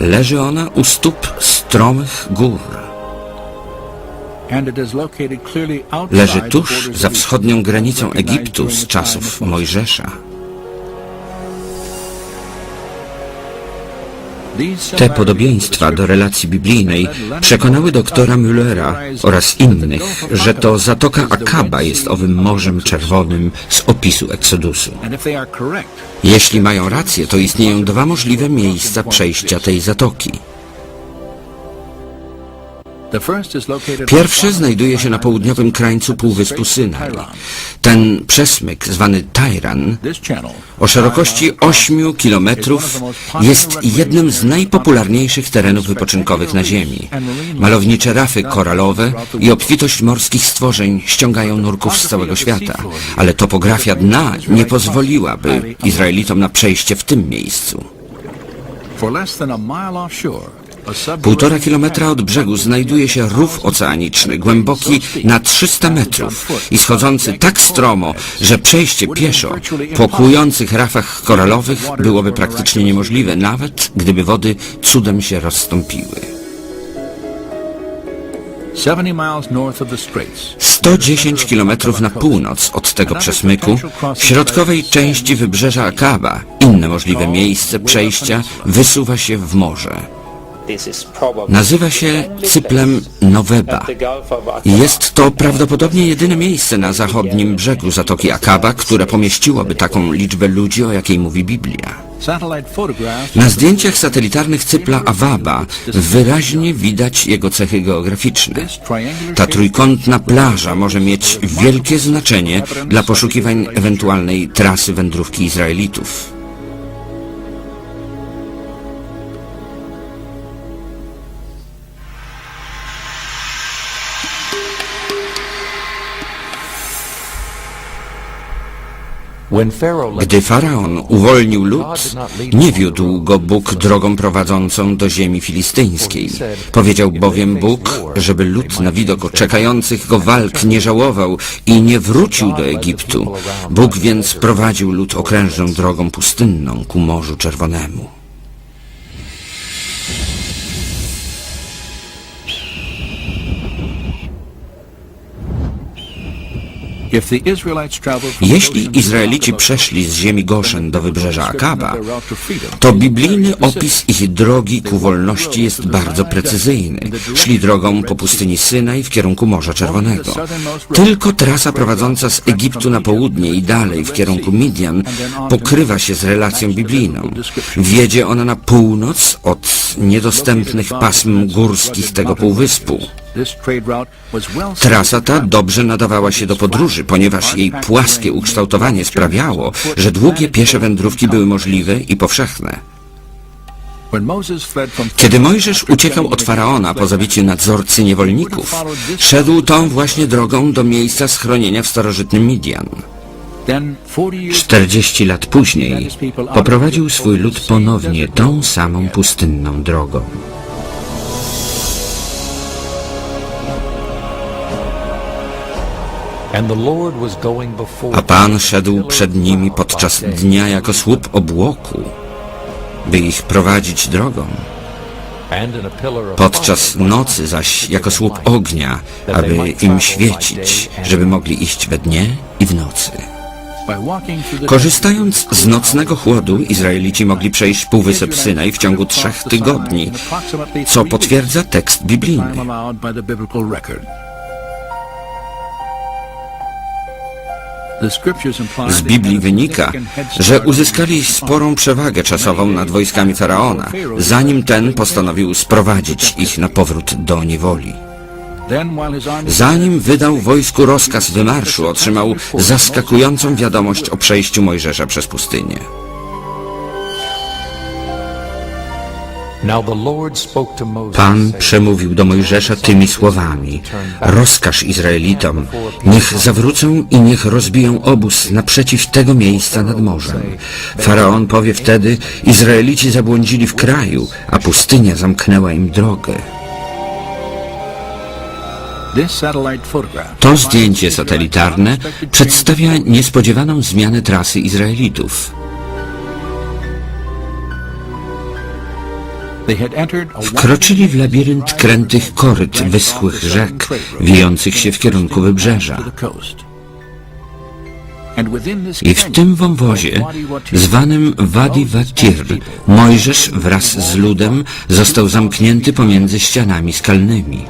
Leży ona u stóp stromych gór. Leży tuż za wschodnią granicą Egiptu z czasów. Mojżesza. Te podobieństwa do relacji biblijnej przekonały doktora Müllera oraz innych, że to Zatoka Akaba jest owym Morzem Czerwonym z opisu Eksodusu. Jeśli mają rację, to istnieją dwa możliwe miejsca przejścia tej zatoki. Pierwsze znajduje się na południowym krańcu Półwyspu Synaj. Ten przesmyk, zwany Tajran, o szerokości 8 kilometrów jest jednym z najpopularniejszych terenów wypoczynkowych na Ziemi. Malownicze rafy koralowe i obfitość morskich stworzeń ściągają nurków z całego świata, ale topografia dna nie pozwoliłaby Izraelitom na przejście w tym miejscu. for less than a mile offshore. Półtora kilometra od brzegu znajduje się rów oceaniczny, głęboki na 300 metrów i schodzący tak stromo, że przejście pieszo po kłujących rafach koralowych byłoby praktycznie niemożliwe, nawet gdyby wody cudem się rozstąpiły. 70 miles north of the straits. 110 kilometrów na północ od tego przesmyku, w środkowej części wybrzeża Akaba, inne możliwe miejsce przejścia wysuwa się w morze. Nazywa się cyplem Noweba. Jest to prawdopodobnie jedyne miejsce na zachodnim brzegu Zatoki Akaba, które pomieściłoby taką liczbę ludzi, o jakiej mówi Biblia. Na zdjęciach satelitarnych cypla Awaba wyraźnie widać jego cechy geograficzne. Ta trójkątna plaża może mieć wielkie znaczenie dla poszukiwań ewentualnej trasy wędrówki Izraelitów. Gdy faraon uwolnił lud, nie wiódł go Bóg drogą prowadzącą do ziemi filistyńskiej. Powiedział bowiem Bóg, żeby lud na widok czekających go walk nie żałował i nie wrócił do Egiptu. Bóg więc prowadził lud okrężną drogą pustynną ku Morzu Czerwonemu. Jeśli Izraelici przeszli z ziemi Goszen do wybrzeża Akaba, to biblijny opis ich drogi ku wolności jest bardzo precyzyjny. Szli drogą po pustyni Synaj w kierunku Morza Czerwonego. Tylko trasa prowadząca z Egiptu na południe i dalej w kierunku Midian pokrywa się z relacją biblijną. Wiedzie ona na północ od niedostępnych pasm górskich tego półwyspu. Trasa ta dobrze nadawała się do podróży, ponieważ jej płaskie ukształtowanie sprawiało, że długie piesze wędrówki były możliwe i powszechne. Kiedy Mojżesz uciekał od Faraona po zabiciu nadzorcy niewolników, szedł tą właśnie drogą do miejsca schronienia w starożytnym Midian. then 40 years 40 lat później poprowadził swój lud ponownie tą samą pustynną drogą. A Pan szedł przed nimi podczas dnia jako słup obłoku, by ich prowadzić drogą. and in a pillar of podczas nocy zaś jako słup ognia, aby im świecić, żeby mogli iść we dnie i w nocy. by walking through the Korzystając z nocnego chłodu, Izraelici mogli przejść Półwysep Synaj w ciągu trzech tygodni, co potwierdza tekst biblijny. Z Biblii wynika, że uzyskali sporą przewagę czasową nad wojskami Faraona, zanim ten postanowił sprowadzić ich na powrót do niewoli. Zanim wydał wojsku rozkaz wymarszu, otrzymał zaskakującą wiadomość o przejściu Mojżesza przez pustynię. Pan przemówił do Mojżesza tymi słowami: Rozkaż Izraelitom, niech zawrócą i niech rozbiją obóz naprzeciw tego miejsca nad morzem. Faraon powie wtedy: Izraelici zabłądzili w kraju, a pustynia zamknęła im drogę. To zdjęcie satelitarne przedstawia niespodziewaną zmianę trasy Izraelitów. Wkroczyli w labirynt krętych koryt wyschłych rzek, wijących się w kierunku wybrzeża. I w tym wąwozie, zwanym Wadi Watir, Mojżesz wraz z ludem został zamknięty pomiędzy ścianami skalnymi.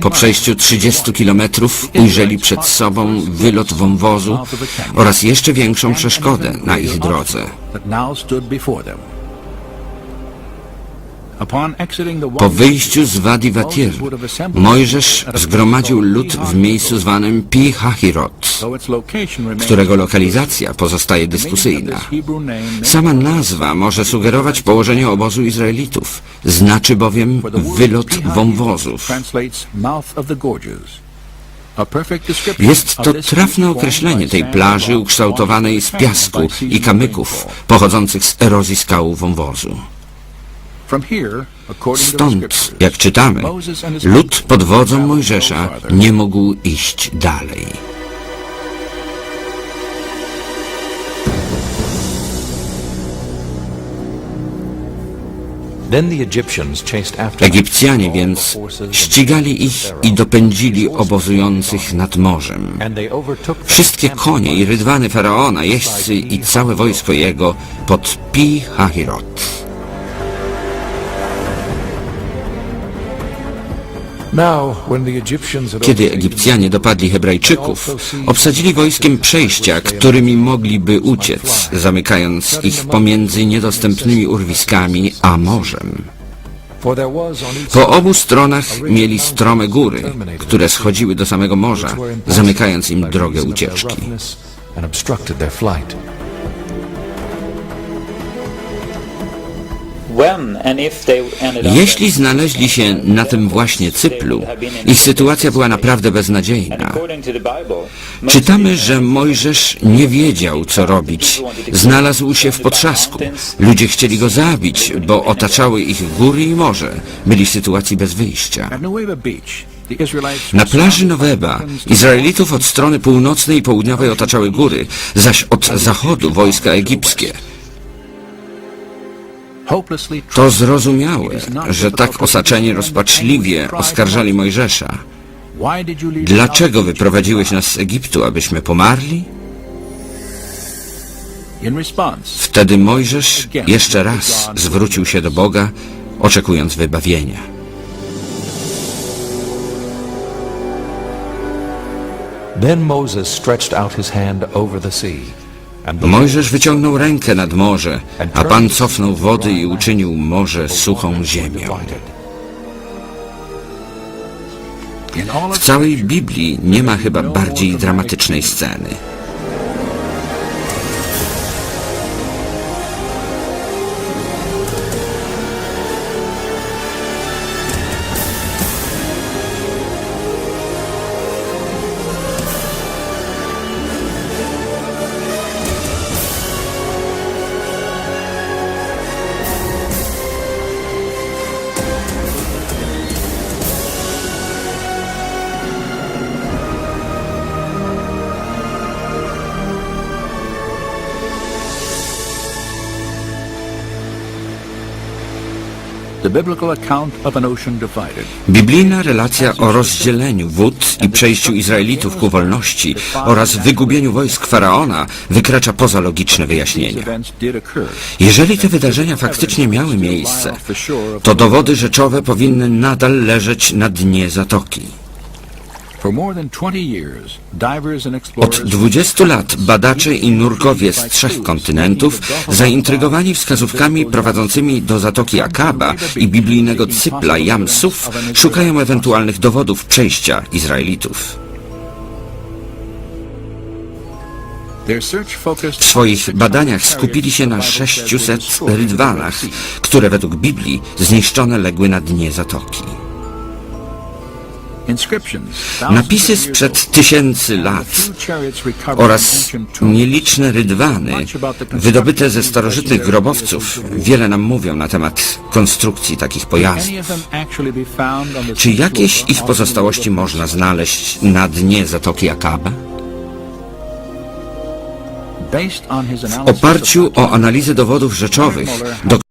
Po przejściu 30 kilometrów ujrzeli przed sobą wylot wąwozu oraz jeszcze większą przeszkodę na ich drodze. Po wyjściu z Wadi Watir, Mojżesz zgromadził lud w miejscu zwanym Pi Hahirot, którego lokalizacja pozostaje dyskusyjna. Sama nazwa może sugerować położenie obozu Izraelitów, znaczy bowiem wylot wąwozów. Jest to trafne określenie tej plaży ukształtowanej z piasku i kamyków pochodzących z erozji skał wąwozu. Stąd, jak czytamy, lud pod wodzą Mojżesza nie mógł iść dalej. Egipcjanie więc ścigali ich i dopędzili obozujących nad morzem. Wszystkie konie i rydwany Faraona, jeźdźcy i całe wojsko jego pod Pi Hahirot. Kiedy Egipcjanie dopadli Hebrajczyków, obsadzili wojskiem przejścia, którymi mogliby uciec, zamykając ich pomiędzy niedostępnymi urwiskami a morzem. Po obu stronach mieli strome góry, które schodziły do samego morza, zamykając im drogę ucieczki. Jeśli znaleźli się na tym właśnie cyplu, ich sytuacja była naprawdę beznadziejna. Czytamy, że Mojżesz nie wiedział, co robić. Znalazł się w potrzasku. Ludzie chcieli go zabić, bo otaczały ich góry i morze. Byli w sytuacji bez wyjścia. Na plaży Noweba Izraelitów od strony północnej i południowej otaczały góry, zaś od zachodu wojska egipskie. To zrozumiałe, że tak osaczeni rozpaczliwie oskarżali Mojżesza. Dlaczego wyprowadziłeś nas z Egiptu, abyśmy pomarli? Wtedy Mojżesz jeszcze raz zwrócił się do Boga, oczekując wybawienia. Then Moses stretched out his hand over the sea, Mojżesz wyciągnął rękę nad morze, a Pan cofnął wody i uczynił morze suchą ziemią. W całej Biblii nie ma chyba bardziej dramatycznej sceny. Biblijna relacja o rozdzieleniu wód i przejściu Izraelitów ku wolności oraz wygubieniu wojsk Faraona wykracza poza logiczne wyjaśnienia. Jeżeli te wydarzenia faktycznie miały miejsce, to dowody rzeczowe powinny nadal leżeć na dnie zatoki. Od explorers 20 lat badacze i nurkowie z trzech kontynentów, zaintrygowani wskazówkami prowadzącymi do Zatoki Akaba i biblijnego cypla Jamsów, szukają ewentualnych dowodów przejścia Izraelitów. W swoich badaniach skupili się na 600 rydwanach, które według Biblii zniszczone legły na dnie Zatoki. Napisy sprzed tysięcy lat oraz nieliczne rydwany wydobyte ze starożytnych grobowców wiele nam mówią na temat konstrukcji takich pojazdów. Czy jakieś ich pozostałości można znaleźć na dnie Zatoki Akaba? W oparciu o analizę dowodów rzeczowych,